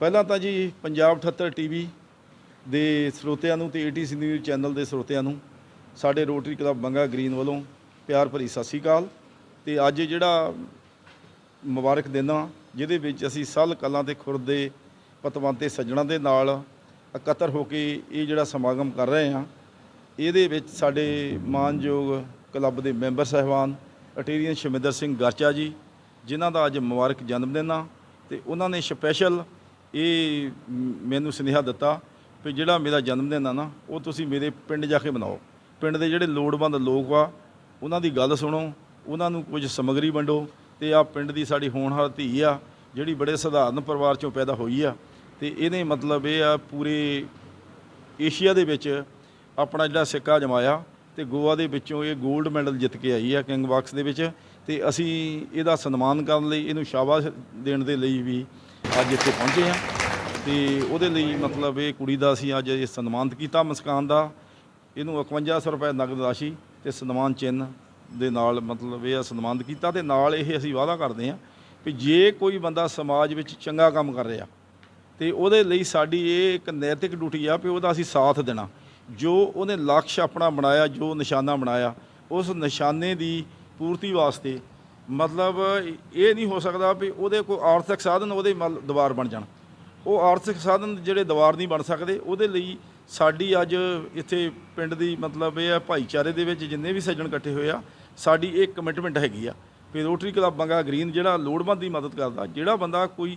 ਪਹਿਲਾਂ ਤਾਂ ਜੀ ਪੰਜਾਬ 78 ਟੀਵੀ ਦੇ ਸਰੋਤਿਆਂ ਨੂੰ ਤੇ ਏਟੀਸੀ ਨਿਊਜ਼ ਚੈਨਲ ਦੇ ਸਰੋਤਿਆਂ ਨੂੰ, ਸਾਡੇ ਰੋਟਰੀ ਕਲੱਬ ਬੰਗਾ ਗ੍ਰੀਨ ਵੱਲੋਂ ਪਿਆਰ ਭਰੀ ਸਤਿ ਸ਼੍ਰੀ ਅਕਾਲ ਤੇ ਅੱਜ ਜਿਹੜਾ ਮੁਬਾਰਕ ਦਿਨ ਆ, ਜਿਹਦੇ ਵਿੱਚ ਅਸੀਂ ਸੱਲ ਕਲਾਂ ਤੇ ਖੁਰਦ ਦੇ ਪਤਵੰਤੇ ਸੱਜਣਾ ਦੇ ਨਾਲ ਇਕੱਤਰ ਹੋ ਕੇ ਇਹ ਜਿਹੜਾ ਸਮਾਗਮ ਕਰ ਰਹੇ ਆ ਇਹਦੇ ਵਿੱਚ ਸਾਡੇ ਮਾਨਯੋਗ ਕਲੱਬ ਦੇ ਮੈਂਬਰ ਸਹਿਬਾਨ ਅਟੇਰੀਅਨ ਸ਼ਮਿੰਦਰ ਸਿੰਘ ਗਰਚਾ ਜੀ, ਜਿਨ੍ਹਾਂ ਦਾ ਅੱਜ ਮੁਬਾਰਕ ਜਨਮ ਦਿਨ ਆ ਤੇ ਉਹਨਾਂ ਨੇ ਸਪੈਸ਼ਲ ਇਹ ਮੈਨੂੰ ਸੁਨੇਹਾ ਦਿੱਤਾ ਵੀ ਜਿਹੜਾ ਮੇਰਾ ਜਨਮ ਦਿਨ ਆ ਨਾ, ਉਹ ਤੁਸੀਂ ਮੇਰੇ ਪਿੰਡ ਜਾ ਕੇ ਮਨਾਓ। ਪਿੰਡ ਦੇ ਜਿਹੜੇ ਲੋੜਵੰਦ ਲੋਕ ਆ, ਉਹਨਾਂ ਦੀ ਗੱਲ ਸੁਣੋ, ਉਹਨਾਂ ਨੂੰ ਕੁਝ ਸਮੱਗਰੀ ਵੰਡੋ ਤੇ ਆ ਪਿੰਡ ਦੀ ਸਾਡੀ ਹੋਣਹਾਰ ਧੀ ਆ, ਜਿਹੜੀ ਬੜੇ ਸਧਾਰਨ ਪਰਿਵਾਰ ਚੋਂ ਪੈਦਾ ਹੋਈ ਆ। ਤੇ ਇਹਨੇ ਮਤਲਬ ਇਹ ਆ ਪੂਰੇ ਏਸ਼ੀਆ ਦੇ ਵਿੱਚ ਆਪਣਾ ਜਿਹੜਾ ਸਿੱਕਾ ਜਮਾਇਆ ਤੇ ਗੋਆ ਦੇ ਵਿੱਚੋਂ ਇਹ 골ਡ ਮੈਡਲ ਜਿੱਤ ਕੇ ਆਈ ਆ ਕਿੰਗ ਬਾਕਸ ਦੇ ਵਿੱਚ। ਤੇ ਅਸੀਂ ਇਹਦਾ ਸਨਮਾਨ ਕਰਨ ਲਈ ਇਹਨੂੰ ਸ਼ਾਬਾਸ਼ ਦੇਣ ਦੇ ਲਈ ਵੀ ਅੱਜ ਇੱਥੇ ਪਹੁੰਚੇ ਆ ਤੇ ਉਹਦੇ ਲਈ ਮਤਲਬ ਇਹ ਕੁੜੀ ਦਾ ਅਸੀਂ ਅੱਜ ਇਹ ਸਨਮਾਨਿਤ ਕੀਤਾ ਮੁਸਕਾਨ ਦਾ। ਇਹਨੂੰ 5100 ਰੁਪਏ ਨਗਦ ਰਾਸ਼ੀ ਤੇ ਸਨਮਾਨ ਚਿੰਨ੍ਹ ਦੇ ਨਾਲ ਮਤਲਬ ਇਹ ਸਨਮਾਨਿਤ ਕੀਤਾ ਤੇ ਨਾਲ ਇਹ ਅਸੀਂ ਵਾਅਦਾ ਕਰਦੇ ਹਾਂ ਵੀ ਜੇ ਕੋਈ ਬੰਦਾ ਸਮਾਜ ਵਿੱਚ ਚੰਗਾ ਕੰਮ ਕਰ ਰਿਹਾ ਤੇ ਉਹਦੇ ਲਈ ਸਾਡੀ ਇਹ ਇੱਕ ਨੈਤਿਕ ਡਿਊਟੀ ਆ ਵੀ ਉਹਦਾ ਅਸੀਂ ਸਾਥ ਦੇਣਾ। ਜੋ ਉਹਨੇ ਲਕਸ਼ ਆਪਣਾ ਬਣਾਇਆ, ਜੋ ਨਿਸ਼ਾਨਾ ਬਣਾਇਆ, ਉਸ ਨਿਸ਼ਾਨੇ ਦੀ ਪੂਰਤੀ ਵਾਸਤੇ ਮਤਲਬ ਇਹ ਨਹੀਂ ਹੋ ਸਕਦਾ ਵੀ ਉਹਦੇ ਕੋਈ ਆਰਥਿਕ ਸਾਧਨ ਉਹਦੇ ਮਲ ਦੀਵਾਰ ਬਣ ਜਾਣ। ਉਹ ਆਰਥਿਕ ਸਾਧਨ ਜਿਹੜੇ ਦੀਵਾਰ ਨਹੀਂ ਬਣ ਸਕਦੇ, ਉਹਦੇ ਲਈ ਸਾਡੀ ਅੱਜ ਇੱਥੇ ਪਿੰਡ ਦੀ ਮਤਲਬ ਇਹ ਹੈ ਭਾਈਚਾਰੇ ਦੇ ਵਿੱਚ ਜਿੰਨੇ ਵੀ ਸੱਜਣ ਇਕੱਠੇ ਹੋਏ ਆ, ਸਾਡੀ ਇਹ ਕਮਿਟਮੈਂਟ ਹੈਗੀ ਆ ਵੀ ਰੋਟਰੀ ਕਲੱਬ ਬੰਗਾ ਗ੍ਰੀਨ ਜਿਹੜਾ ਲੋੜਵੰਦ ਦੀ ਮਦਦ ਕਰਦਾ, ਜਿਹੜਾ ਬੰਦਾ ਕੋਈ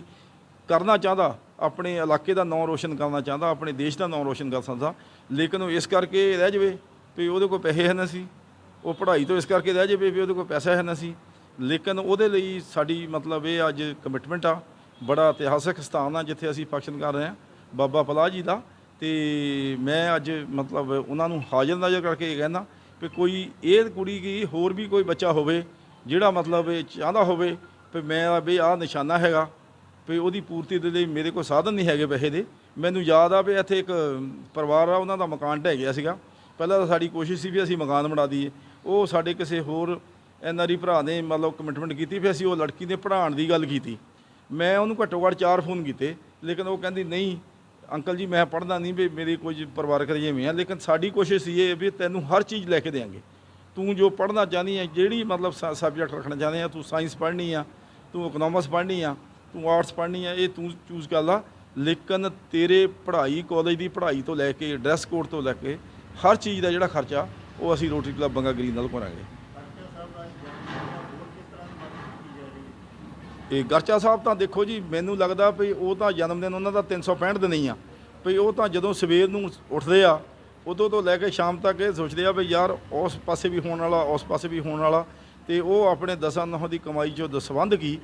ਕਰਨਾ ਚਾਹੁੰਦਾ, ਆਪਣੇ ਇਲਾਕੇ ਦਾ ਨਾਮ ਰੋਸ਼ਨ ਕਰਨਾ ਚਾਹੁੰਦਾ, ਆਪਣੇ ਦੇਸ਼ ਦਾ ਨਾਮ ਰੋਸ਼ਨ ਕਰ ਸਕਦਾ, ਲੇਕਿਨ ਉਹ ਇਸ ਕਰਕੇ ਰਹਿ ਜਾਵੇ ਵੀ ਉਹਦੇ ਕੋਲ ਪੈਸੇ ਹੈ ਨਾ ਸੀ, ਉਹ ਪੜ੍ਹਾਈ ਤੋਂ ਇਸ ਕਰਕੇ ਰਹਿ ਜਾਵੇ ਵੀ ਉਹਦੇ ਕੋਲ ਪੈਸਾ ਹੈ ਨਾ ਸੀ। ਲੇਕਿਨ ਉਹਦੇ ਲਈ ਸਾਡੀ ਮਤਲਬ ਇਹ ਅੱਜ ਕਮਿਟਮੈਂਟ ਆ, ਬੜਾ ਇਤਿਹਾਸਕ ਸਥਾਨ ਆ ਜਿੱਥੇ ਅਸੀਂ ਫੰਕਸ਼ਨ ਕਰ ਰਹੇ ਹਾਂ ਬਾਬਾ ਪਲਾਹ ਜੀ ਦਾ। ਤੇ ਮੈਂ ਅੱਜ ਮਤਲਬ ਉਹਨਾਂ ਨੂੰ ਹਾਜ਼ਰ ਨਾਜ਼ਰ ਕਰਕੇ ਇਹ ਕਹਿੰਦਾ ਕਿ ਕੋਈ ਇਹ ਕੁੜੀ ਕੀ ਹੋਰ ਵੀ ਕੋਈ ਬੱਚਾ ਹੋਵੇ, ਜਿਹੜਾ ਮਤਲਬ ਇਹ ਚਾਹੁੰਦਾ ਹੋਵੇ ਵੀ ਮੈਂ ਵੀ ਆਹ ਨਿਸ਼ਾਨਾ ਹੈਗਾ, ਵੀ ਉਹਦੀ ਪੂਰਤੀ ਦੇ ਲਈ ਮੇਰੇ ਕੋਲ ਸਾਧਨ ਨਹੀਂ ਹੈਗੇ ਪੈਸੇ ਦੇ। ਮੈਨੂੰ ਯਾਦ ਆ ਵੀ ਇੱਥੇ ਇੱਕ ਪਰਿਵਾਰ ਆ, ਉਹਨਾਂ ਦਾ ਮਕਾਨ ਢਹਿ ਗਿਆ ਸੀਗਾ। ਪਹਿਲਾਂ ਤਾਂ ਸਾਡੀ ਕੋਸ਼ਿਸ਼ ਸੀ ਵੀ ਅਸੀਂ ਮਕਾਨ ਬਣਾ ਦਈਏ। ਉਹ ਸਾਡੇ ਕਿਸੇ ਹੋਰ ਐਨਆਰਈ ਭਰਾ ਨੇ ਮਤਲਬ ਕਮਿਟਮੈਂਟ ਕੀਤੀ, ਫਿਰ ਅਸੀਂ ਉਹ ਲੜਕੀ ਦੇ ਪੜ੍ਹਾਉਣ ਦੀ ਗੱਲ ਕੀਤੀ। ਮੈਂ ਉਹਨੂੰ ਘੱਟੋ ਘੱਟ ਚਾਰ ਫੋਨ ਕੀਤੇ, ਲੇਕਿਨ ਉਹ ਕਹਿੰਦੀ, ਨਹੀਂ, ਅੰਕਲ ਜੀ, ਮੈਂ ਪੜ੍ਹਦਾ ਨਹੀਂ ਵੀ ਮੇਰੇ ਕੁਝ ਪਰਿਵਾਰਕ ਰਜੇਵੇਂ ਆ, ਲੇਕਿਨ ਸਾਡੀ ਕੋਸ਼ਿਸ਼ ਇਹ ਵੀ ਤੈਨੂੰ ਹਰ ਚੀਜ਼ ਲੈ ਕੇ ਦੇਾਂਗੇ। ਤੂੰ ਜੋ ਪੜ੍ਹਨਾ ਚਾਹਨੀ ਹੈ, ਜਿਹੜੀ ਮਤਲਬ ਸਬਜੈਕਟ ਰੱਖਣਾ ਚਾਹੁੰਦੇ ਆ, ਤੂੰ ਸਾਇੰਸ ਪੜ੍ਹਨੀ ਆ, ਤੂੰ ਇਕਨੋਮਿਕਸ ਪੜ੍ਹਨੀ ਆ, ਤੂੰ ਆਰਟਸ ਪੜ੍ਹਨੀ ਆ, ਇਹ ਤੂੰ ਚੂਜ਼ ਕਰ ਲਾ। ਲੇਕਿਨ ਤੇਰੇ ਪੜ੍ਹਾਈ ਕਾਲਜ ਦੀ ਪੜ੍ਹਾਈ ਤੋਂ ਲੈ ਕੇ ਡਰੈਸ ਕੋਡ ਤੋਂ ਲੈ ਕੇ, ਹਰ ਚੀਜ਼ ਦਾ ਜਿਹੜਾ ਖਰਚਾ, ਉਹ ਅਸੀਂ ਰੋਟਰੀ ਕਲੱਬ ਬੰਗਾ ਗ੍ਰੀਨ ਨਾਲ ਕਰਾਂਗੇ। ਇਹ ਗਰਚਾ ਸਾਹਿਬ ਤਾਂ ਦੇਖੋ ਜੀ, ਮੈਨੂੰ ਲੱਗਦਾ ਵੀ ਉਹ ਤਾਂ ਜਨਮ ਦਿਨ ਉਹਨਾਂ ਦਾ 365 ਦਿਨ ਹੀ ਆ। ਵੀ ਉਹ ਤਾਂ ਜਦੋਂ ਸਵੇਰ ਨੂੰ ਉੱਠਦੇ ਆ, ਉਦੋਂ ਤੋਂ ਲੈ ਕੇ ਸ਼ਾਮ ਤੱਕ ਇਹ ਸੋਚਦੇ ਆ ਵੀ ਯਾਰ ਉਸ ਪਾਸੇ ਵੀ ਹੋਣ ਵਾਲਾ, ਉਸ ਪਾਸੇ ਵੀ ਹੋਣ ਵਾਲਾ, ਤੇ ਉਹ ਆਪਣੇ ਦਸਾਂ ਨਹੁੰ ਦੀ ਕਮਾਈ ਚੋਂ ਦਸਵੰਧ ਕੀ?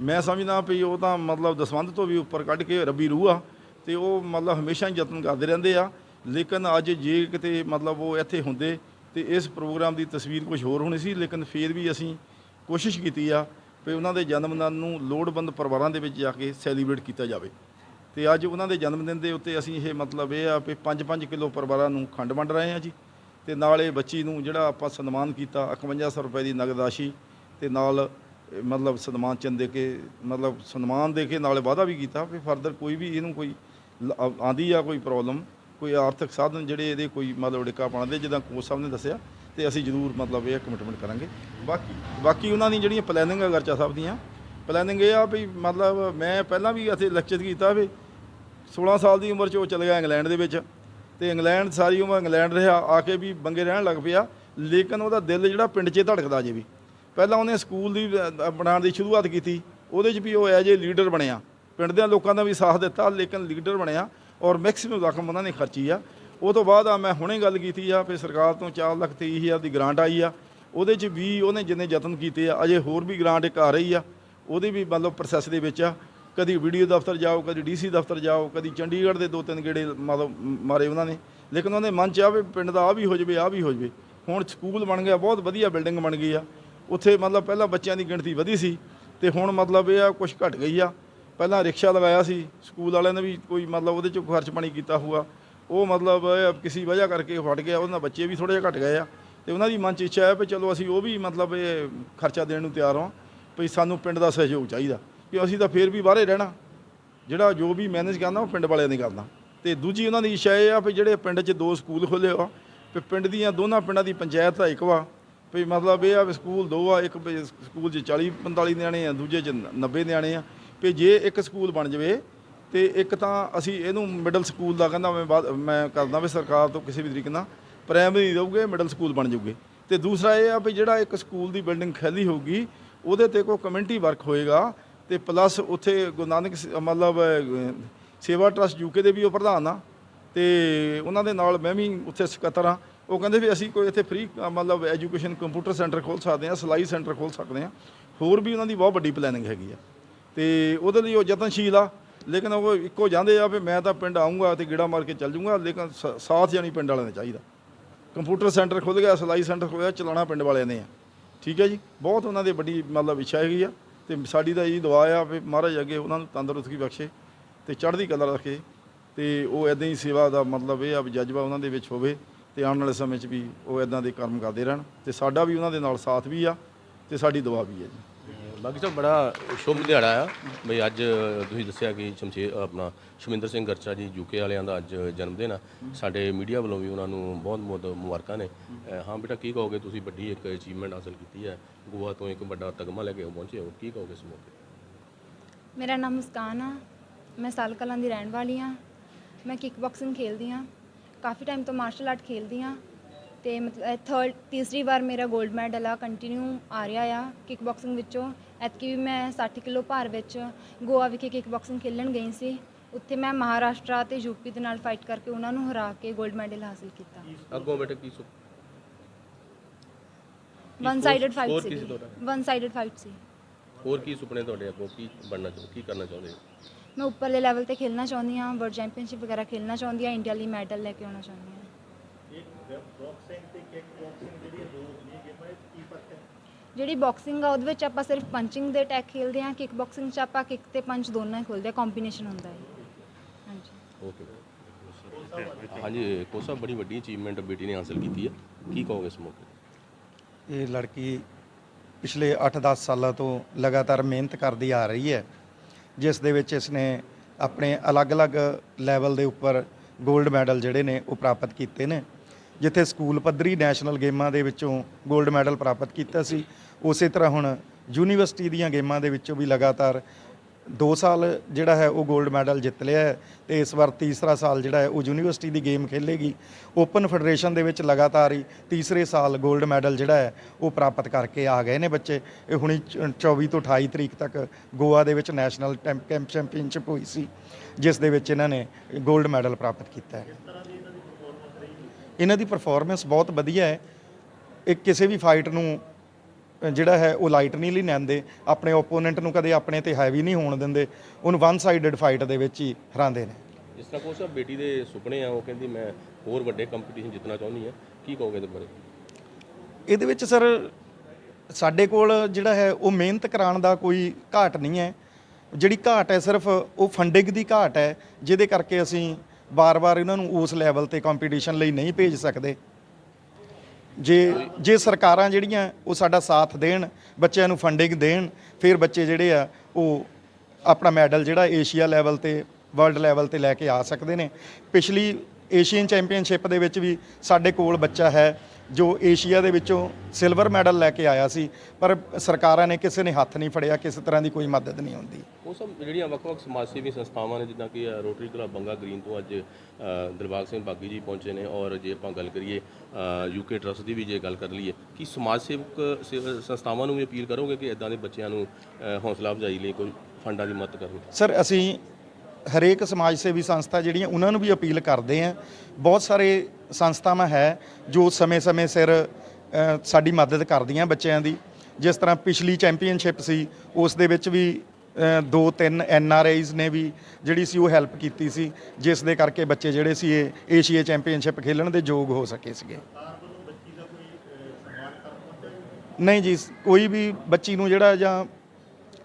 ਮੈਂ ਸਮਝਦਾ ਵੀ ਉਹ ਤਾਂ ਮਤਲਬ ਦਸਵੰਧ ਤੋਂ ਵੀ ਉੱਪਰ ਕੱਢ ਕੇ ਰੱਬੀ ਰੂਹ ਆ, ਤੇ ਉਹ ਮਤਲਬ ਹਮੇਸ਼ਾ ਹੀ ਯਤਨ ਕਰਦੇ ਰਹਿੰਦੇ ਆ। ਲੇਕਿਨ ਅੱਜ ਜੇ ਕਿਤੇ ਮਤਲਬ ਉਹ ਇੱਥੇ ਹੁੰਦੇ, ਤੇ ਇਸ ਪ੍ਰੋਗਰਾਮ ਦੀ ਤਸਵੀਰ ਕੁਝ ਹੋਰ ਹੋਣੀ ਸੀ, ਲੇਕਿਨ ਫਿਰ ਵੀ ਅਸੀਂ ਕੋਸ਼ਿਸ਼ ਕੀਤੀ ਆ ਵੀ ਉਹਨਾਂ ਦੇ ਜਨਮ ਦਿਨ ਨੂੰ ਲੋੜਵੰਦ ਪਰਿਵਾਰਾਂ ਦੇ ਵਿੱਚ ਜਾ ਕੇ ਸੈਲੀਬ੍ਰੇਟ ਕੀਤਾ ਜਾਵੇ। ਤੇ ਅੱਜ ਉਹਨਾਂ ਦੇ ਜਨਮ ਦਿਨ ਦੇ ਉੱਤੇ ਅਸੀਂ ਇਹ ਮਤਲਬ ਇਹ ਆ ਵੀ 5-5 ਕਿਲੋ ਪਰਿਵਾਰਾਂ ਨੂੰ ਖੰਡ ਵੰਡ ਰਹੇ ਹਾਂ ਜੀ। ਤੇ ਨਾਲ ਇਹ ਬੱਚੀ ਨੂੰ ਜਿਹੜਾ ਆਪਾਂ ਸਨਮਾਨ ਕੀਤਾ 5100 ਰੁਪਏ ਦੀ ਨਗਦ ਰਾਸ਼ੀ ਤੇ ਨਾਲ ਮਤਲਬ ਸਨਮਾਨ ਚੰਦ ਦੇ ਕੇ, ਮਤਲਬ ਸਨਮਾਨ ਦੇ ਕੇ ਨਾਲੇ ਵਾਅਦਾ ਵੀ ਕੀਤਾ ਵੀ ਫਰਦਰ ਕੋਈ ਵੀ ਇਹਨੂੰ ਕੋਈ ਲ- ਆਂਦੀ ਆ ਕੋਈ ਪ੍ਰੋਬਲਮ ਕੋਈ ਆਰਥਿਕ ਸਾਧਨ ਜਿਹੜੇ ਇਹਦੇ ਕੋਈ ਮਤਲਬ ਡਿੱਕਾ ਪਾਉਂਦੇ ਜਿੱਦਾਂ ਕੋਚ ਸਾਹਿਬ ਨੇ ਦੱਸਿਆ, ਤੇ ਅਸੀਂ ਜ਼ਰੂਰ ਮਤਲਬ ਇਹ ਕਮਿਟਮੈਂਟ ਕਰਾਂਗੇ। ਬਾਕੀ ਬਾਕੀ ਉਹਨਾਂ ਦੀ ਜਿਹੜੀਆਂ ਪਲੈਨਿੰਗ ਆ ਗਰਚਾ ਸਾਹਿਬ ਦੀਆਂ ਪਲੈਨਿੰਗ ਇਹ ਆ ਵੀ ਮਤਲਬ ਮੈਂ ਪਹਿਲਾਂ ਵੀ ਅਸੀਂ ਲੈਕਚਰ ਕੀਤਾ ਵੀ 16 ਸਾਲ ਦੀ ਉਮਰ 'ਚ ਉਹ ਚਲ ਗਿਆ ਇੰਗਲੈਂਡ ਦੇ ਵਿੱਚ, ਤੇ ਇੰਗਲੈਂਡ ਸਾਰੀ ਉਮਰ ਇੰਗਲੈਂਡ ਰਿਹਾ, ਆ ਕੇ ਵੀ ਬੰਗੇ ਰਹਿਣ ਲੱਗ ਪਿਆ, ਲੇਕਿਨ ਉਹਦਾ ਦਿਲ ਜਿਹੜਾ ਪਿੰਡ 'ਚ ਧੜਕਦਾ ਜੇ ਵੀ। ਪਹਿਲਾਂ ਉਹਨੇ ਸਕੂਲ ਦੀ ਬਣਾਉਣ ਦੀ ਸ਼ੁਰੂਆਤ ਕੀਤੀ, ਉਹਦੇ 'ਚ ਵੀ ਉਹ ਐਜ ਏ ਲੀਡਰ ਬਣਿਆ। ਪਿੰਡ ਦੇ ਲੋਕਾਂ ਦਾ ਵੀ ਸਾਥ ਦਿੱਤਾ, ਲੇਕਿਨ ਲੀਡਰ ਬਣਿਆ। ਔਰ ਮੈਕਸਿਮਮ ਰਕਮ ਉਹਨਾਂ ਨੇ ਖਰਚੀ ਆ। ਉਹ ਤੋਂ ਬਾਅਦ ਆ ਮੈਂ ਹੁਣੇ ਗੱਲ ਕੀਤੀ ਆ ਵੀ ਸਰਕਾਰ ਤੋਂ 4 ਲੱਖ ਤੇਈ ਹਜ਼ਾਰ ਦੀ ਗ੍ਰਾਂਟ ਆਈ ਆ। ਉਹਦੇ 'ਚ ਵੀ ਉਹਨੇ ਜਿੰਨੇ ਯਤਨ ਕੀਤੇ ਆ, ਅਜੇ ਹੋਰ ਵੀ ਗ੍ਰਾਂਟ ਇੱਕ ਆ ਰਹੀ ਆ। ਉਹਦੀ ਵੀ ਮਤਲਬ ਪ੍ਰੋਸੈਸ ਦੇ ਵਿੱਚ ਆ। ਕਦੀ ਵੀਡੀਓ ਦਫ਼ਤਰ ਜਾਓ, ਕਦੀ ਡੀਸੀ ਦਫ਼ਤਰ ਜਾਓ, ਕਦੀ ਚੰਡੀਗੜ੍ਹ ਦੇ ਦੋ ਤਿੰਨ ਗੇੜੇ ਮਤਲਬ ਮਾਰੇ ਉਹਨਾਂ ਨੇ। ਲੇਕਿਨ ਉਹਦੇ ਮਨ 'ਚ ਆ ਵੀ ਪਿੰਡ ਦਾ ਆ ਵੀ ਹੋ ਜਵੇ, ਆ ਵੀ ਹੋ ਜਵੇ। ਹੁਣ ਸਕੂਲ ਬਣ ਗਿਆ, ਬਹੁਤ ਵਧੀਆ ਬਿਲਡਿੰਗ ਬਣ ਗਈ ਆ। ਉੱਥੇ ਮਤਲਬ ਪਹਿਲਾਂ ਬੱਚਿਆਂ ਦੀ ਗਿਣਤੀ ਵਧੀ ਸੀ ਤੇ ਹੁਣ ਮਤਲਬ ਇਹ ਆ ਕੁਝ ਘਟ ਗਈ ਆ। ਪਹਿਲਾਂ ਰਿਕਸ਼ਾ ਲਗਾਇਆ ਸੀ, ਸਕੂਲ ਵਾਲਿਆਂ ਨੇ ਵੀ ਕੋਈ ਮਤਲਬ ਉਹਦੇ 'ਚ ਖਰਚ ਪਾਣੀ ਕੀਤਾ ਹੋਊਗਾ। ਉਹ ਮਤਲਬ ਇਹ ਕਿਸੇ ਵਜ੍ਹਾ ਕਰਕੇ ਫਟ ਗਿਆ, ਉਹਨਾਂ ਬੱਚੇ ਵੀ ਥੋੜੇ ਜਿਹਾ ਘਟ ਗਏ ਆ। ਤੇ ਉਹਨਾਂ ਦੀ ਮਨ 'ਚ ਇੱਛਾ ਹੈ ਵੀ ਚਲੋ ਅਸੀਂ ਉਹ ਵੀ ਮਤਲਬ ਇਹ ਖਰਚਾ ਦੇਣ ਨੂੰ ਤਿਆਰ ਹਾਂ, ਵੀ ਸਾਨੂੰ ਪਿੰਡ ਦਾ ਸਹਿਯੋਗ ਚਾਹੀਦਾ। ਕਿ ਅਸੀਂ ਤਾਂ ਫੇਰ ਵੀ ਬਾਹਰੇ ਰਹਿਣਾ। ਜਿਹੜਾ ਜੋ ਵੀ ਮੈਨੇਜ ਕਰਨਾ, ਉਹ ਪਿੰਡ ਵਾਲਿਆਂ ਨੇ ਕਰਨਾ। ਤੇ ਦੂਜੀ ਉਹਨਾਂ ਦੀ ਇੱਛਾ ਇਹ ਆ ਵੀ ਜਿਹੜੇ ਪਿੰਡ 'ਚ ਦੋ ਸਕੂਲ ਖੋਲ੍ਹੇ ਆ, ਵੀ ਪਿੰਡ ਦੀਆਂ ਦੋਨਾਂ ਪਿੰਡਾਂ ਦੀ ਪੰਚਾਇਤ ਤਾਂ ਇੱਕ ਵਾ, ਵੀ ਮਤਲਬ ਇਹ ਆ ਵੀ ਸਕੂਲ ਦੋ ਆ, ਇੱਕ ਵੀ ਸਕੂਲ 'ਚ 40 45 ਨਿਆਣੇ ਆ, ਦੂਜੇ 'ਚ 90 ਨਿਆਣੇ ਆ। ਕਿ ਜੇ ਇੱਕ ਸਕੂਲ ਬਣ ਜਾਵੇ ਤੇ ਇੱਕ ਤਾਂ ਅਸੀਂ ਇਹਨੂੰ ਮਿਡਲ ਸਕੂਲ ਦਾ ਕਹਿੰਦਾ ਮੈਂ ਬਾਅਦ- ਮੈਂ ਕਰਦਾ ਵੀ ਸਰਕਾਰ ਤੋਂ ਕਿਸੇ ਵੀ ਤਰੀਕੇ ਨਾਲ ਪ੍ਰਾਇਮਰੀ ਦਊਗੇ ਮਿਡਲ ਸਕੂਲ ਬਣ ਜਾਊਗੇ। ਤੇ ਦੂਸਰਾ ਇਹ ਆ ਵੀ ਜਿਹੜਾ ਇੱਕ ਸਕੂਲ ਦੀ ਬਿਲਡਿੰਗ ਖਾਲੀ ਹੋਊਗੀ, ਉਹਦੇ ਤੇ ਕੋਈ ਕਮਿਊਨਿਟੀ ਵਰਕ ਹੋਏਗਾ ਤੇ ਪਲੱਸ ਉੱਥੇ ਗੁਰੂ ਨਾਨਕ ਮਤਲਬ ਸੇਵਾ ਟਰਸਟ ਯੂਕੇ ਦੇ ਵੀ ਉਹ ਪ੍ਰਧਾਨ ਆ ਤੇ ਉਹਨਾਂ ਦੇ ਨਾਲ ਮੈਂ ਵੀ ਉੱਥੇ ਸਕੱਤਰ ਆ। ਉਹ ਕਹਿੰਦੇ ਵੀ ਅਸੀਂ ਕੋਈ ਇੱਥੇ ਫ੍ਰੀ ਮਤਲਬ ਐਜੂਕੇਸ਼ਨ ਕੰਪਿਊਟਰ ਸੈਂਟਰ ਖੋਲ ਸਕਦੇ ਆ ਸਿਲਾਈ ਸੈਂਟਰ ਖੋਲ ਸਕਦੇ ਆ ਹੋਰ ਵੀ ਉਹਨਾਂ ਦੀ ਬਹੁਤ ਵੱਡੀ ਪਲੈਨਿੰਗ ਹੈਗੀ ਆ। ਤੇ ਉਹਦੇ ਲਈ ਉਹ ਯਤਨਸ਼ੀਲ ਆ। ਲੇਕਿਨ ਉਹ ਇੱਕੋ ਜਾਂਦੇ ਆ ਵੀ ਮੈਂ ਤਾਂ ਪਿੰਡ ਆਉਂਗਾ ਤੇ ਗੇੜਾ ਮਾਰ ਕੇ ਚੱਲ ਜਾਊਂਗਾ ਲੇਕਿਨ ਸਾਥ ਜਾਣੀ ਪਿੰਡ ਵਾਲਿਆਂ ਦਾ ਚਾਹੀਦਾ। ਕੰਪਿਊਟਰ ਸੈਂਟਰ ਖੁੱਲ ਗਿਆ, ਸਿਲਾਈ ਸੈਂਟਰ ਖੁੱਲ ਗਿਆ, ਚਲਾਉਣਾ ਪਿੰਡ ਵਾਲਿਆਂ ਨੇ ਆ। ਠੀਕ ਹੈ ਜੀ? ਬਹੁਤ ਉਹਨਾਂ ਦੇ ਵੱਡੀ ਮਤਲਬ ਇੱਛਾ ਹੈਗੀ ਆ ਤੇ ਸਾਡੀ ਤਾਂ ਇਹ ਦੁਆ ਆ ਵੀ ਮਹਾਰਾਜ ਅੱਗੇ ਉਹਨਾਂ ਨੂੰ ਤੰਦਰੁਸਤੀ ਬਖਸ਼ੇ ਤੇ ਚੜ੍ਹਦੀ ਕਲਾ ਰੱਖੇ ਤੇ ਉਹ ਐਦਾਂ ਹੀ ਸੇਵਾ ਦਾ ਮਤਲਬ ਇਹ ਆ ਵੀ ਜਜ਼ਬਾ ਉਹਨਾਂ ਦੇ ਵਿੱਚ ਹੋਵੇ ਤੇ ਆਉਣ ਵਾਲੇ ਸਮੇਂ 'ਚ ਵੀ ਉਹ ਐਦਾਂ ਦੇ ਕਰਮ ਕਰਦੇ ਰਹਿਣ ਤੇ ਸਾਡਾ ਵੀ ਉਹਨਾਂ ਦੇ ਨਾਲ ਸਾਥ ਵੀ ਆ ਤੇ ਸਾਡੀ ਦੁਆ ਵੀ ਹੈ ਜੀ। ਬਾਕੀ ਸਭ ਬੜਾ ਸ਼ੁਭ ਦਿਹਾੜਾ ਆ। ਬਈ ਅੱਜ ਤੁਸੀਂ ਦੱਸਿਆ ਕਿ ਸ਼ਮਸ਼ੇਰ ਆਪਣਾ ਸ਼ਮਿੰਦਰ ਸਿੰਘ ਗਰਚਾ ਜੀ ਯੂਕੇ ਵਾਲਿਆਂ ਦਾ ਅੱਜ ਜਨਮ ਦਿਨ ਆ। ਸਾਡੇ ਮੀਡੀਆ ਵੱਲੋਂ ਵੀ ਉਹਨਾਂ ਨੂੰ ਬਹੁਤ ਬਹੁਤ ਮੁਬਾਰਕਾਂ ਨੇ। ਹਾਂ ਬੇਟਾ, ਕੀ ਕਹੋਗੇ ਤੁਸੀਂ? ਵੱਡੀ ਇੱਕ ਅਚੀਵਮੈਂਟ ਹਾਸਲ ਕੀਤੀ ਹੈ। ਗੋਆ ਤੋਂ ਇੱਕ ਵੱਡਾ ਤਗਮਾ ਲੈ ਕੇ ਪਹੁੰਚੇ ਹੋ। ਕੀ ਕਹੋਗੇ ਇਸ ਮੌਕੇ? ਮੇਰਾ ਨਾਮ ਮੁਸਕਾਨ ਆ। ਮੈਂ ਸਾਲ ਕਲਾਂ ਦੀ ਰਹਿਣ ਵਾਲੀ ਆ। ਮੈਂ ਕਿਕ ਬਾਕਸਿੰਗ ਖੇਲਦੀ ਆ। ਕਾਫੀ ਟਾਈਮ ਤੋਂ ਮਾਰਸ਼ਲ ਆਰਟ ਖੇਲਦੀ ਆ। ਤੇ ਮਤਲਬ ਥਰਡ ਤੀਸਰੀ ਵਾਰ ਮੇਰਾ 골ਡ ਮੈਡਲ ਆ ਕੰਟੀਨਿਊ ਆ ਰਿਹਾ ਆ ਕਿਕ ਬਾਕਸਿੰਗ ਵਿੱਚੋਂ। ਐਤਕੀ ਵੀ ਮੈਂ 60 ਕਿਲੋ ਭਾਰ ਵਿੱਚ ਗੋਆ ਵਿਖੇ ਕਿਕ ਬਾਕਸਿੰਗ ਖੇਲਣ ਗਈ ਸੀ। ਉੱਥੇ ਮੈਂ ਮਹਾਰਾਸ਼ਟਰ ਤੇ ਯੂਪੀ ਦੇ ਨਾਲ ਫਾਈਟ ਕਰਕੇ ਉਹਨਾਂ ਨੂੰ ਹਰਾ ਕੇ 골ਡ ਮੈਡਲ ਹਾਸਿਲ ਕੀਤਾ। ਅੱਗੋਂ ਬੇਟਾ ਕੀ ਸੁ- ਵਨ ਸਾਈਡਡ ਫਾਈਟ ਸੀ? ਵਨ ਸਾਈਡਡ ਫਾਈਟ ਸੀ। ਹੋਰ ਕੀ ਸੁਪਨੇ ਤੁਹਾਡੇ ਅੱਗੋਂ? ਕੀ ਬਣਨਾ ਚਾਹੁੰਦੇ ਕੀ ਕਰਨਾ ਚਾਹੁੰਦੇ ਹੋ? ਮੈਂ ਉੱਪਰਲੇ ਲੈਵਲ ਤੇ ਖੇਲਣਾ ਚਾਹੁੰਦੀ ਹਾਂ ਵਰਲਡ ਚੈਂਪੀਅਨਸ਼ਿਪ ਵਗੈਰਾ ਖੇਲਣਾ ਚਾਹੁੰਦੀ ਹਾਂ ਇੰਡੀਆ ਲਈ ਮੈਡਲ ਲੈ ਕੇ ਆਉਣਾ ਚਾਹੁੰਦੀ ਹਾਂ। ਜਿਹੜੀ ਬਾਕਸਿੰਗ ਆ ਉਹਦੇ ਵਿੱਚ ਆਪਾਂ ਸਿਰਫ ਪੰਚਿੰਗ ਦੇ ਅਟੈਕ ਖੇਲਦੇ ਹਾਂ ਕਿਕ ਬਾਕਸਿੰਗ 'ਚ ਆਪਾਂ ਕਿਕ ਤੇ ਪੰਚ ਦੋਨਾਂ ਹੀ ਖੇਲਦੇ ਹਾਂ ਕੰਬੀਨੇਸ਼ਨ ਹੁੰਦਾ ਹੈ ਹਾਂਜੀ। ਓਕੇ ਹਾਂਜੀ ਕੋਸਾ ਬੜੀ ਵੱਡੀ ਅਚੀਵਮੈਂਟ ਬੇਟੀ ਨੇ ਹਾਸਲ ਕੀਤੀ ਹੈ। ਕੀ ਕਹੋਗੇ ਇਸ ਮੌਕੇ? ਇਹ ਲੜਕੀ ਪਿਛਲੇ 8-10 ਸਾਲਾਂ ਤੋਂ ਲਗਾਤਾਰ ਮਿਹਨਤ ਕਰਦੀ ਆ ਰਹੀ ਹੈ ਜਿਸ ਦੇ ਵਿੱਚ ਇਸਨੇ ਆਪਣੇ ਅਲੱਗ-ਅਲੱਗ ਲੈਵਲ ਦੇ ਉੱਪਰ 골ਡ ਮੈਡਲ ਜਿਹੜੇ ਨੇ ਉਹ ਪ੍ਰਾਪਤ ਕੀਤੇ ਨੇ। ਜਿੱਥੇ ਸਕੂਲ ਪੱਧਰੀ ਨੈਸ਼ਨਲ ਗੇਮਾਂ ਦੇ ਵਿੱਚੋਂ 골ਡ ਮੈਡਲ ਪ੍ਰਾਪਤ ਕੀਤਾ ਸੀ, ਉਸੇ ਤਰ੍ਹਾਂ ਹੁਣ ਯੂਨੀਵਰਸਿਟੀ ਦੀਆਂ ਗੇਮਾਂ ਦੇ ਵਿੱਚੋਂ ਵੀ ਲਗਾਤਾਰ 2 ਸਾਲ ਜਿਹੜਾ ਹੈ ਉਹ 골ਡ ਮੈਡਲ ਜਿੱਤ ਲਿਆ ਹੈ ਤੇ ਇਸ ਵਾਰ ਤੀਸਰਾ ਸਾਲ ਜਿਹੜਾ ਹੈ ਉਹ ਯੂਨੀਵਰਸਿਟੀ ਦੀ ਗੇਮ ਖੇਲੇਗੀ। ਓਪਨ ਫੈਡਰੇਸ਼ਨ ਦੇ ਵਿੱਚ ਲਗਾਤਾਰ ਹੀ ਤੀਸਰੇ ਸਾਲ 골ਡ ਮੈਡਲ ਜਿਹੜਾ ਹੈ ਉਹ ਪ੍ਰਾਪਤ ਕਰਕੇ ਆ ਗਏ ਨੇ ਬੱਚੇ। ਇਹ ਹੁਣੀ 24 ਤੋਂ 28 ਤਰੀਕ ਤੱਕ ਗੋਆ ਦੇ ਵਿੱਚ ਨੈਸ਼ਨਲ ਟੈਂਪ ਕੈਂਪ ਚੈਂਪੀਅਨਸ਼ਿਪ ਹੋਈ ਸੀ, ਜਿਸ ਦੇ ਵਿੱਚ ਇਹਨਾਂ ਨੇ 골ਡ ਮੈਡਲ ਪ੍ਰਾਪਤ ਕੀਤਾ ਹੈ। ਇਹਨਾਂ ਦੀ ਪਰਫਾਰਮੈਂਸ ਬਹੁਤ ਵਧੀਆ ਹੈ। ਇਹ ਕਿਸੇ ਵੀ ਫਾਈਟ ਨੂੰ ਜਿਹੜਾ ਹੈ ਉਹ ਲਾਈਟ ਨਹੀਂ ਲਈ ਲੈਂਦੇ। ਆਪਣੇ ਓਪੋਨੈਂਟ ਨੂੰ ਕਦੇ ਆਪਣੇ ਤੇ ਹੈਵੀ ਨਹੀਂ ਹੋਣ ਦਿੰਦੇ। ਉਹਨੂੰ ਵਨ ਸਾਈਡਡ ਫਾਈਟ ਦੇ ਵਿੱਚ ਹੀ ਹਰਾਉਂਦੇ ਨੇ। ਜਿਸ ਤਰ੍ਹਾਂ ਕੋਸਾ ਬੇਟੀ ਦੇ ਸੁਪਨੇ ਆ ਉਹ ਕਹਿੰਦੀ ਮੈਂ ਹੋਰ ਵੱਡੇ ਕੰਪੀਟੀਸ਼ਨ ਜਿੱਤਣਾ ਚਾਹੁੰਦੀ ਹਾਂ। ਕੀ ਕਹੋਗੇ ਇਹਦੇ ਬਾਰੇ? ਇਹਦੇ ਵਿੱਚ ਸਰ ਸਾਡੇ ਕੋਲ ਜਿਹੜਾ ਹੈ ਉਹ ਮਿਹਨਤ ਕਰਾਉਣ ਦਾ ਕੋਈ ਘਾਟ ਨਹੀਂ ਹੈ। ਜਿਹੜੀ ਘਾਟ ਹੈ ਸਿਰਫ ਉਹ ਫੰਡਿੰਗ ਦੀ ਘਾਟ ਹੈ। ਜਿਹਦੇ ਕਰਕੇ ਅਸੀਂ ਵਾਰ ਵਾਰ ਇਹਨਾਂ ਨੂੰ ਉਸ ਲੈਵਲ ਤੇ ਕੰਪੀਟੀਸ਼ਨ ਲਈ ਨਹੀਂ ਭੇਜ ਸਕਦੇ। ਜੇ ਜੇ ਸਰਕਾਰਾਂ ਜਿਹੜੀਆਂ ਉਹ ਸਾਡਾ ਸਾਥ ਦੇਣ, ਬੱਚਿਆਂ ਨੂੰ ਫੰਡਿੰਗ ਦੇਣ, ਫਿਰ ਬੱਚੇ ਜਿਹੜੇ ਆ, ਉਹ ਆਪਣਾ ਮੈਡਲ ਜਿਹੜਾ ਏਸ਼ੀਆ ਲੈਵਲ ਤੇ ਵਰਲਡ ਲੈਵਲ ਤੇ ਲੈ ਕੇ ਆ ਸਕਦੇ ਨੇ। ਪਿਛਲੀ ਏਸ਼ੀਅਨ ਚੈਂਪੀਅਨਸ਼ਿਪ ਦੇ ਵਿੱਚ ਵੀ ਸਾਡੇ ਕੋਲ ਬੱਚਾ ਹੈ ਜੋ ਏਸ਼ੀਆ ਦੇ ਵਿੱਚੋਂ ਸਿਲਵਰ ਮੈਡਲ ਲੈ ਕੇ ਆਇਆ ਸੀ ਪਰ ਸਰਕਾਰਾਂ ਨੇ ਕਿਸੇ ਨੇ ਹੱਥ ਨਹੀਂ ਫੜਿਆ ਕਿਸੇ ਤਰ੍ਹਾਂ ਦੀ ਕੋਈ ਮਦਦ ਨਹੀਂ ਹੁੰਦੀ। ਉਹ ਸਭ ਜਿਹੜੀਆਂ ਵੱਖ-ਵੱਖ ਸਮਾਜ ਸੇਵੀ ਸੰਸਥਾਵਾਂ ਨੇ ਜਿੱਦਾਂ ਕਿ ਰੋਟਰੀ ਕਲੱਬ ਬੰਗਾ ਗ੍ਰੀਨ ਤੋਂ ਅੱਜ ਦਿਲਬਾਗ ਸਿੰਘ ਬਾਗੀ ਜੀ ਪਹੁੰਚੇ ਨੇ ਔਰ ਜੇ ਆਪਾਂ ਗੱਲ ਕਰੀਏ ਯੂਕੇ ਟਰਸਟ ਦੀ ਵੀ ਜੇ ਗੱਲ ਕਰ ਲਈਏ ਕਿ ਸਮਾਜ ਸੇਵਕ ਸੰਸਥਾਵਾਂ ਨੂੰ ਵੀ ਅਪੀਲ ਕਰੋਗੇ ਕਿ ਇਦਾਂ ਦੇ ਬੱਚਿਆਂ ਨੂੰ ਹੌਸਲਾ ਅਫਜ਼ਾਈ ਲਈ ਕੋਈ ਫੰਡਾਂ ਦੀ ਮਦਦ ਕਰਨ ਸਰ ਅਸੀਂ ਹਰੇਕ ਸਮਾਜ ਸੇਵੀ ਸੰਸਥਾ ਜਿਹੜੀਆਂ ਉਹਨਾਂ ਨੂੰ ਵੀ ਅਪੀਲ ਕਰਦੇ ਹਾਂ ਬਹੁਤ ਸਾਰੇ ਸੰਸਥਾਵਾਂ ਹੈ ਜੋ ਸਮੇਂ-ਸਮੇਂ ਸਿਰ ਅ, ਸਾਡੀ ਮਦਦ ਕਰਦੀਆਂ ਬੱਚਿਆਂ ਦੀ। ਜਿਸ ਤਰ੍ਹਾਂ ਪਿਛਲੀ ਚੈਂਪੀਅਨਸ਼ਿਪ ਸੀ ਉਸ ਦੇ ਵਿੱਚ ਵੀ ਅ, ਦੋ ਤਿੰਨ ਐਨ ਆਰ ਆਈਜ਼ ਨੇ ਵੀ ਜਿਹੜੀ ਸੀ ਉਹ ਹੈਲਪ ਕੀਤੀ ਸੀ ਜਿਸ ਦੇ ਕਰਕੇ ਬੱਚੇ ਜਿਹੜੇ ਸੀ ਇਹ ਏਸ਼ੀਆ ਚੈਂਪੀਅਨਸ਼ਿਪ ਖੇਲਣ ਦੇ ਯੋਗ ਹੋ ਸਕੇ ਸੀਗੇ। ਨਹੀਂ ਜੀ ਕੋਈ ਵੀ ਬੱਚੀ ਨੂੰ ਜਿਹੜਾ ਜਾਂ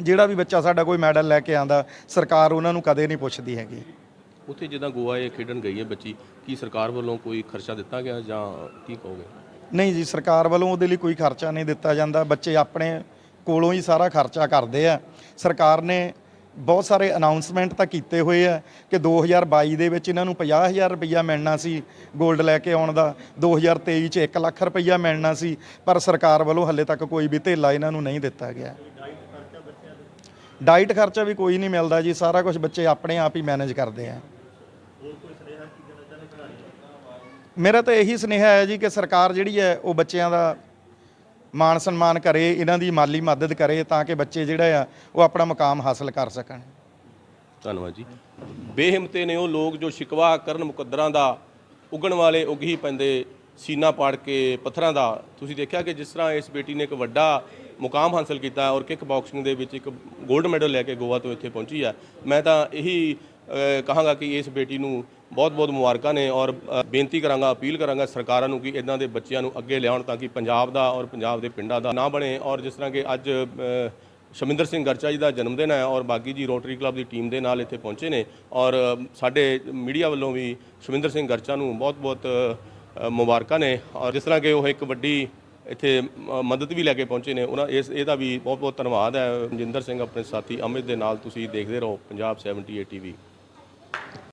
ਜਿਹੜਾ ਵੀ ਬੱਚਾ ਸਾਡਾ ਕੋਈ ਮੈਡਲ ਲੈ ਕੇ ਆਂਦਾ ਸਰਕਾਰ ਉਹਨਾਂ ਨੂੰ ਕਦੇ ਨਹੀਂ ਪੁੱਛਦੀ ਹੈਗੀ। ਉੱਥੇ ਜਿੱਦਾਂ ਗੋਆ ਇਹ ਖੇਡਣ ਗਈ ਹੈ ਬੱਚੀ ਕੀ ਸਰਕਾਰ ਵੱਲੋਂ ਕੋਈ ਖਰਚਾ ਦਿੱਤਾ ਗਿਆ ਜਾਂ ਕੀ ਕਹੋਗੇ? ਨਹੀਂ ਜੀ ਸਰਕਾਰ ਵੱਲੋਂ ਉਹਦੇ ਲਈ ਕੋਈ ਖਰਚਾ ਨਹੀਂ ਦਿੱਤਾ ਜਾਂਦਾ। ਬੱਚੇ ਆਪਣੇ ਕੋਲੋਂ ਹੀ ਸਾਰਾ ਖਰਚਾ ਕਰਦੇ ਆ। ਸਰਕਾਰ ਨੇ ਬਹੁਤ ਸਾਰੇ ਅਨਾਉਂਸਮੈਂਟ ਤਾਂ ਕੀਤੇ ਹੋਏ ਆ ਕਿ 2022 ਦੇ ਵਿੱਚ ਇਹਨਾਂ ਨੂੰ 50000 ਰੁਪਈਆ ਮਿਲਣਾ ਸੀ 골ਡ ਲੈ ਕੇ ਆਉਣ ਦਾ। 2023 ਚ 1 ਲੱਖ ਰੁਪਈਆ ਮਿਲਣਾ ਸੀ ਪਰ ਸਰਕਾਰ ਵੱਲੋਂ ਹੱਲੇ ਤੱਕ ਕੋਈ ਵੀ ਧੇਲਾ ਇਹਨਾਂ ਨੂੰ ਨਹੀਂ ਦਿੱਤਾ ਗਿਆ। ਡਾਈਟ ਖਰਚਾ ਵੀ ਕੋਈ ਨਹੀਂ ਮਿਲਦਾ ਜੀ, ਸਾਰਾ ਕੁਝ ਬੱਚੇ ਆਪਣੇ ਆਪ ਹੀ ਮੈਨੇਜ ਕਰਦੇ ਆ। ਮੇਰਾ ਤਾਂ ਇਹੀ ਸੁਨੇਹਾ ਹੈ ਜੀ ਕਿ ਸਰਕਾਰ ਜਿਹੜੀ ਹੈ, ਉਹ ਬੱਚਿਆਂ ਦਾ ਮਾਣ ਸਨਮਾਨ ਕਰੇ, ਇਹਨਾਂ ਦੀ ਮਾਲੀ ਮਦਦ ਕਰੇ ਤਾਂ ਕਿ ਬੱਚੇ ਜਿਹੜਾ ਆ, ਉਹ ਆਪਣਾ ਮੁਕਾਮ ਹਾਸਲ ਕਰ ਸਕਣ। ਧੰਨਵਾਦ ਜੀ। ਬੇਹਿੰਮਤੇ ਨੇ ਉਹ ਲੋਕ ਜੋ ਸ਼ਿਕਵਾ ਕਰਨ ਮੁਕੱਦਰਾਂ ਦਾ ਉਗਣ ਵਾਲੇ ਉਗ ਹੀ ਪੈਂਦੇ ਸੀਨਾ ਪਾੜ ਕੇ ਪੱਥਰਾਂ ਦਾ। ਤੁਸੀਂ ਦੇਖਿਆ ਕਿ ਜਿਸ ਤਰ੍ਹਾਂ ਇਸ ਬੇਟੀ ਨੇ ਇੱਕ ਵੱਡਾ ਮੁਕਾਮ ਹਾਸਲ ਕੀਤਾ ਔਰ ਕਿਕ ਬਾਕਸਿੰਗ ਦੇ ਵਿੱਚ ਇੱਕ 골ਡ ਮੈਡਲ ਲੈ ਕੇ ਗੋਆ ਤੋਂ ਇੱਥੇ ਪਹੁੰਚੀ ਹੈ ਮੈਂ ਤਾਂ ਇਹੀ ਕਹਾਂਗਾ ਕਿ ਇਸ ਬੇਟੀ ਨੂੰ ਬਹੁਤ-ਬਹੁਤ ਮੁਬਾਰਕਾਂ ਨੇ ਔਰ ਬੇਨਤੀ ਕਰਾਂਗਾ, ਅਪੀਲ ਕਰਾਂਗਾ ਸਰਕਾਰਾਂ ਨੂੰ ਕਿ ਇਦਾਂ ਦੇ ਬੱਚਿਆਂ ਨੂੰ ਅੱਗੇ ਲਿਆਉਣ ਤਾਂ ਕਿ ਪੰਜਾਬ ਦਾ ਔਰ ਪੰਜਾਬ ਦੇ ਪਿੰਡਾਂ ਦਾ ਨਾਂ ਬਣੇ ਔਰ ਜਿਸ ਤਰ੍ਹਾਂ ਕਿ ਅੱਜ ਸ਼ਮਿੰਦਰ ਸਿੰਘ ਗਰਚਾ ਜੀ ਦਾ ਜਨਮ ਦਿਨ ਹੈ ਔਰ ਬਾਗੀ ਜੀ ਰੋਟਰੀ ਕਲੱਬ ਦੀ ਟੀਮ ਦੇ ਨਾਲ ਇੱਥੇ ਪਹੁੰਚੇ ਨੇ ਔਰ ਸਾਡੇ ਮੀਡੀਆ ਵੱਲੋਂ ਵੀ ਸ਼ਮਿੰਦਰ ਸਿੰਘ ਗਰਚਾ ਨੂੰ ਬਹੁਤ-ਬਹੁਤ ਮੁਬਾਰਕਾਂ ਨੇ ਔਰ ਜਿਸ ਤਰ੍ਹਾਂ ਕਿ ਉਹ ਇੱਕ ਵੱਡੀ ਇੱਥੇ ਮਦਦ ਵੀ ਲੈ ਕੇ ਪਹੁੰਚੇ ਨੇ। ਉਹਨਾਂ, ਇਸ, ਇਹਦਾ ਵੀ ਬਹੁਤ-ਬਹੁਤ ਧੰਨਵਾਦ ਹੈ। ਮਨਜਿੰਦਰ ਸਿੰਘ, ਆਪਣੇ ਸਾਥੀ, ਅਮਿਤ ਦੇ ਨਾਲ ਤੁਸੀਂ ਦੇਖਦੇ ਰਹੋ, ਪੰਜਾਬ 78 ਟੀਵੀ।